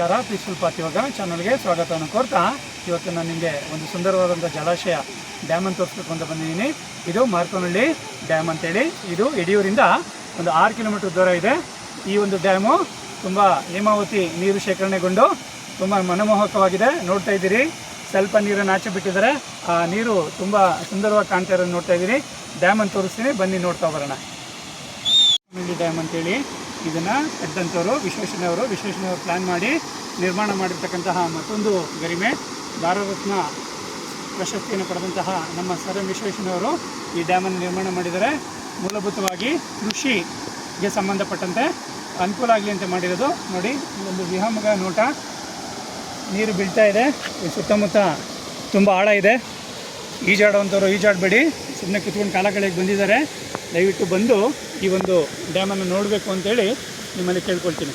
ನಮಸ್ಕಾರ. Peaceful path ಇವಾಗ ಚಾನಲ್ಗೆ ಸ್ವಾಗತವನ್ನು ಕೋರ್ತಾ, ಇವತ್ತು ನಾನು ನಿಮಗೆ ಒಂದು ಸುಂದರವಾದಂಥ ಜಲಾಶಯ ಡ್ಯಾಮ್ ಅಂತ ತೋರಿಸ್ಬೇಕು ಅಂತ ಬಂದಿದ್ದೀನಿ. ಇದು ಮಾರ್ಕೋನಹಳ್ಳಿ ಡ್ಯಾಮ್ ಅಂತೇಳಿ. ಇದು ಯಡಿಯೂರಿಂದ ಒಂದು ಆರು ಕಿಲೋಮೀಟರ್ ದೂರ ಇದೆ. ಈ ಒಂದು ಡ್ಯಾಮು ತುಂಬ ಹೇಮಾವತಿ ನೀರು ಶೇಖರಣೆಗೊಂಡು ತುಂಬ ಮನಮೋಹಕವಾಗಿದೆ. ನೋಡ್ತಾ ಇದ್ದೀರಿ, ಸ್ವಲ್ಪ ನೀರನ್ನು ಆಚೆ ಬಿಟ್ಟಿದ್ದಾರೆ. ಆ ನೀರು ತುಂಬ ಸುಂದರವಾಗಿ ಕಾಣ್ತಾ ಇರೋದು ನೋಡ್ತಾ ಇದ್ದೀರಿ ಡ್ಯಾಮ್ ಅಂತ ತೋರಿಸ್ತೀನಿ. ಬನ್ನಿ, ನೋಡ್ತಾ ಬರೋಣ. ಡ್ಯಾಮ್ ಅಂತೇಳಿ ಇದನ್ನು ಕಟ್ಟಂಥವ್ರು ವಿಶ್ವೇಶ್ವರಯ್ಯವರು ವಿಶ್ವೇಶ್ವರಯ್ಯವರು ಪ್ಲ್ಯಾನ್ ಮಾಡಿ ನಿರ್ಮಾಣ ಮಾಡಿರ್ತಕ್ಕಂತಹ ಮತ್ತೊಂದು ಗರಿಮೆ, ಭಾರತರತ್ನ ಪ್ರಶಸ್ತಿಯನ್ನು ಪಡೆದಂತಹ ನಮ್ಮ ಸರ್ ಎಂ ವಿಶ್ವೇಶ್ವರಯ್ಯವರು ಈ ಡ್ಯಾಮನ್ನು ನಿರ್ಮಾಣ ಮಾಡಿದ್ದಾರೆ ಮೂಲಭೂತವಾಗಿ ಕೃಷಿಗೆ ಸಂಬಂಧಪಟ್ಟಂತೆ ಅನುಕೂಲ ಆಗಲಿ ಅಂತ ಮಾಡಿರೋದು. ನೋಡಿ ಒಂದು ವಿಹಮಗ ನೋಟ. ನೀರು ಬೀಳ್ತಾ ಇದೆ. ಸುತ್ತಮುತ್ತ ತುಂಬ ಆಳ ಇದೆ. ಈಜಾಡುವಂಥವ್ರು ಈಜಾಡಬೇಡಿ. ಸುಮ್ಮನೆ ಕುತ್ಕೊಂಡು ಕಾಲಗಳಿಗೆ ಬಂದಿದ್ದಾರೆ. ದಯವಿಟ್ಟು ಬಂದು ಈ ಒಂದು ಡ್ಯಾಮನ್ನು ನೋಡಬೇಕು ಅಂತೇಳಿ ನಿಮ್ಮಲ್ಲಿ ಕೇಳ್ಕೊಳ್ತೀನಿ.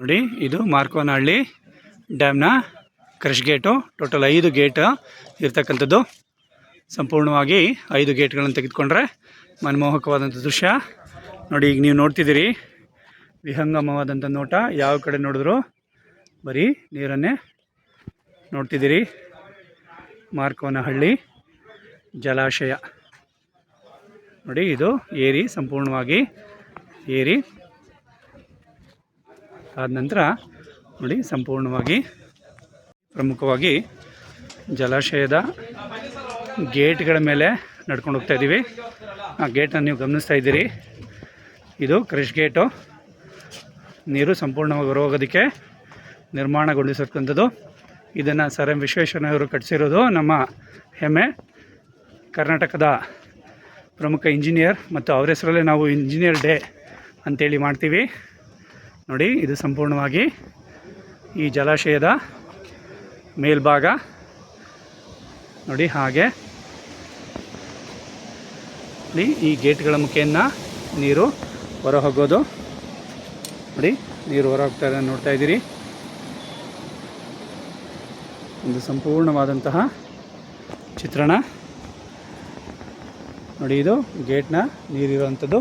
ನೋಡಿ, ಇದು ಮಾರ್ಕೋನಹಳ್ಳಿ ಡ್ಯಾಮ್ನ ಕ್ರಶ್ ಗೇಟು ಟೋಟಲ್ ಐದು ಗೇಟ್ ಇರ್ತಕ್ಕಂಥದ್ದು. ಸಂಪೂರ್ಣವಾಗಿ ಐದು ಗೇಟ್ಗಳನ್ನು ತೆಗೆದುಕೊಂಡ್ರೆ ಮನಮೋಹಕವಾದಂಥ ದೃಶ್ಯ. ನೋಡಿ, ಈಗ ನೀವು ನೋಡ್ತಿದ್ದೀರಿ, ವಿಹಂಗಮವಾದಂಥ ನೋಟ. ಯಾವ ಕಡೆ ನೋಡಿದ್ರು ಬರೀ ನೀರನ್ನೇ ನೋಡ್ತಿದ್ದೀರಿ. ಮಾರ್ಕೋನಹಳ್ಳಿ. ಜಲಾಶಯ. ನೋಡಿ, ಇದು ಏರಿ, ಸಂಪೂರ್ಣವಾಗಿ ಏರಿ. ಆದ ನಂತರ, ನೋಡಿ, ಸಂಪೂರ್ಣವಾಗಿ ಪ್ರಮುಖವಾಗಿ ಜಲಾಶಯದ ಗೇಟ್ಗಳ ಮೇಲೆ ನಡ್ಕೊಂಡು ಹೋಗ್ತಾ ಇದ್ದೀವಿ ಆ ಗೇಟನ್ನು ನೀವು ಗಮನಿಸ್ತಾ ಇದ್ದೀರಿ. ಇದು ಕ್ರಿಷ್ ಗೇಟು. ನೀರು ಸಂಪೂರ್ಣವಾಗಿ ಹೊರಹೋಗೋದಕ್ಕೆ ನಿರ್ಮಾಣಗೊಳಿಸತಕ್ಕಂಥದ್ದು ಇದನ್ನು ಸರ್ ಎಂ ವಿಶ್ವೇಶ್ವರಯ್ಯವರು ಕಟ್ಟಿಸಿರೋದು ನಮ್ಮ ಹೆಮ್ಮೆ. ಕರ್ನಾಟಕದ ಪ್ರಮುಖ ಇಂಜಿನಿಯರ್ ಮತ್ತು ಅವರ ಹೆಸರಲ್ಲೇ ನಾವು ಇಂಜಿನಿಯರ್ ಡೇ ಅಂತೇಳಿ ಮಾಡ್ತೀವಿ. ನೋಡಿ, ಇದು ಸಂಪೂರ್ಣವಾಗಿ ಈ ಜಲಾಶಯದ ಮೇಲ್ಭಾಗ. ನೋಡಿ, ಹಾಗೆ. ಈ ಗೇಟ್ಗಳ ಮುಖೇನ ನೀರು ಹೊರ ಹೋಗೋದು ನೋಡಿ, ನೀರು ಹೊರ ಹೋಗ್ತಾ ನೋಡ್ತಾ ಇದ್ದೀರಿ. ಒಂದು ಸಂಪೂರ್ಣವಾದಂತಹ ಚಿತ್ರಣ. ನೋಡಿ ಇದು ಗೇಟ್ನ ನೀರಿರುವಂಥದ್ದು.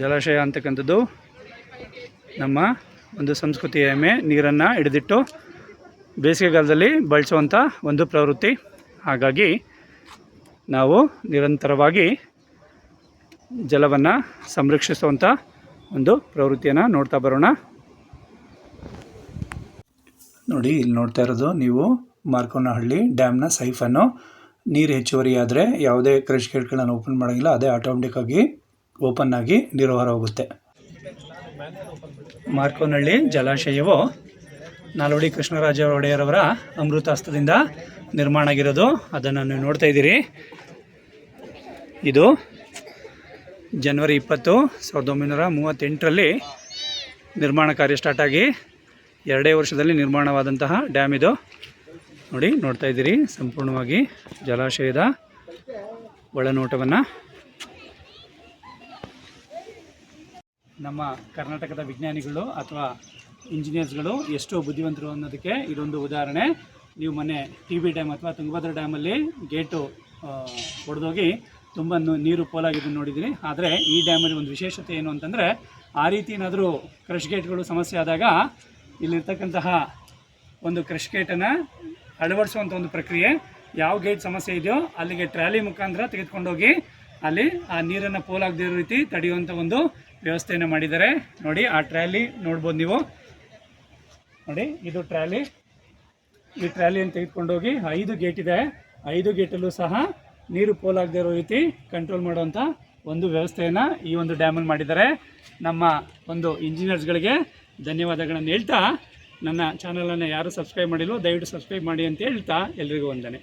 ಜಲಾಶಯ ಅಂತಕ್ಕಂಥದ್ದು ನಮ್ಮ ಒಂದು ಸಂಸ್ಕೃತಿಯ ಹೆಮ್ಮೆ, ನೀರನ್ನು ಹಿಡಿದಿಟ್ಟು ಬೇಸಿಗೆಗಾಲದಲ್ಲಿ ಬಳಸುವಂಥ ಒಂದು ಪ್ರವೃತ್ತಿ. ಹಾಗಾಗಿ ನಾವು ನಿರಂತರವಾಗಿ ಜಲವನ್ನು ಸಂರಕ್ಷಿಸುವಂಥ ಒಂದು ಪ್ರವೃತ್ತಿಯನ್ನು ನೋಡ್ತಾ ಬರೋಣ. ನೋಡಿ, ಇಲ್ಲಿ ನೋಡ್ತಾ ಇರೋದು, ನೀವು ಮಾರ್ಕೋನಹಳ್ಳಿ ಡ್ಯಾಮ್ನ ಸೈಫನ್ನು. ನೀರು ಹೆಚ್ಚುವರಿ ಆದರೆ ಯಾವುದೇ ಕ್ರಶ್ ಗೇಟ್ಗಳನ್ನು ಓಪನ್ ಮಾಡೋಂಗಿಲ್ಲ, ಅದೇ ಆಟೋಮೆಟಿಕ್ಕಾಗಿ ಓಪನ್ ಆಗಿ ನೀರು ಹೊರಹೋಗುತ್ತೆ ಮಾರ್ಕೋನಹಳ್ಳಿ ಜಲಾಶಯವು ನಾಲ್ವಡಿ ಕೃಷ್ಣರಾಜ ಒಡೆಯರವರ ಅಮೃತ ಹಸ್ತದಿಂದ ನಿರ್ಮಾಣ ಆಗಿರೋದು. ಅದನ್ನು ನೀವು ನೋಡ್ತಾ ಇದ್ದೀರಿ. ಇದು ಜನವರಿ ಇಪ್ಪತ್ತು ಸಾವಿರದ ಒಂಬೈನೂರ ಮೂವತ್ತೆಂಟರಲ್ಲಿ ನಿರ್ಮಾಣ ಕಾರ್ಯ ಸ್ಟಾರ್ಟ್ ಆಗಿ ಎರಡೇ ವರ್ಷದಲ್ಲಿ ನಿರ್ಮಾಣವಾದಂತಹ ಡ್ಯಾಮ್ ಇದು. ನೋಡಿ, ನೋಡ್ತಾ ಇದ್ದೀರಿ, ಸಂಪೂರ್ಣವಾಗಿ ಜಲಾಶಯದ ಒಳನೋಟವನ್ನು. ನಮ್ಮ ಕರ್ನಾಟಕದ ವಿಜ್ಞಾನಿಗಳು ಅಥವಾ ಇಂಜಿನಿಯರ್ಸ್ಗಳು ಎಷ್ಟು ಬುದ್ಧಿವಂತರು ಅನ್ನೋದಕ್ಕೆ ಇದೊಂದು ಉದಾಹರಣೆ. ನೀವು ಮೊನ್ನೆ ಟಿ ಬಿ ಡ್ಯಾಮ್ ಅಥವಾ ತುಂಗಭದ್ರಾ ಡ್ಯಾಮಲ್ಲಿ ಗೇಟು ಹೊಡೆದೋಗಿ ತುಂಬ ನೀರು ಪೋಲಾಗಿದ್ದನ್ನು ನೋಡಿದ್ದೀನಿ. ಆದರೆ ಈ ಡ್ಯಾಮಲ್ಲಿ ಒಂದು ವಿಶೇಷತೆ ಏನು ಅಂತಂದರೆ, ಆ ರೀತಿ ಏನಾದರೂ ಕ್ರಶ್ ಗೇಟ್ಗಳು ಸಮಸ್ಯೆ ಆದಾಗ ಇಲ್ಲಿರ್ತಕ್ಕಂತಹ ಒಂದು ಕ್ರಶ್ ಗೇಟನ್ನು ಅಳವಡಿಸುವಂಥ ಒಂದು ಪ್ರಕ್ರಿಯೆ, ಯಾವ ಗೇಟ್ ಸಮಸ್ಯೆ ಇದೆಯೋ ಅಲ್ಲಿಗೆ ಟ್ರಾಲಿ ಮುಖಾಂತರ ತೆಗೆದುಕೊಂಡೋಗಿ ಅಲ್ಲಿ ಆ ನೀರನ್ನು ಪೋಲಾಗದೇ ಇರೋ ರೀತಿ ತಡೆಯುವಂಥ ಒಂದು ವ್ಯವಸ್ಥೆಯನ್ನು ಮಾಡಿದ್ದಾರೆ. ನೋಡಿ, ಆ ಟ್ರಾಲಿ ನೋಡ್ಬೋದು ನೀವು. ನೋಡಿ, ಇದು ಟ್ರಾಲಿ. ಈ ಟ್ರಾಲಿಯನ್ನು ತೆಗೆದುಕೊಂಡೋಗಿ ಐದು ಗೇಟ್ ಇದೆ. ಐದು ಗೇಟಲ್ಲೂ ಸಹ ನೀರು ಪೋಲಾಗದೇ ಇರೋ ರೀತಿ ಕಂಟ್ರೋಲ್ ಮಾಡುವಂಥ ಒಂದು ವ್ಯವಸ್ಥೆಯನ್ನು ಈ ಒಂದು ಡ್ಯಾಮಲ್ಲಿ ಮಾಡಿದ್ದಾರೆ. ನಮ್ಮ ಒಂದು ಇಂಜಿನಿಯರ್ಸ್ಗಳಿಗೆ ಧನ್ಯವಾದಗಳನ್ನು ಹೇಳ್ತಾ ನನ್ನ ಚಾನಲನ್ನು ಯಾರು ಸಬ್ಸ್ಕ್ರೈಬ್ ಮಾಡಿಲ್ವೋ ದಯವಿಟ್ಟು ಸಬ್ಸ್ಕ್ರೈಬ್ ಮಾಡಿ ಅಂತ ಹೇಳ್ತಾ ಎಲ್ರಿಗೂ ವಂದನೆ.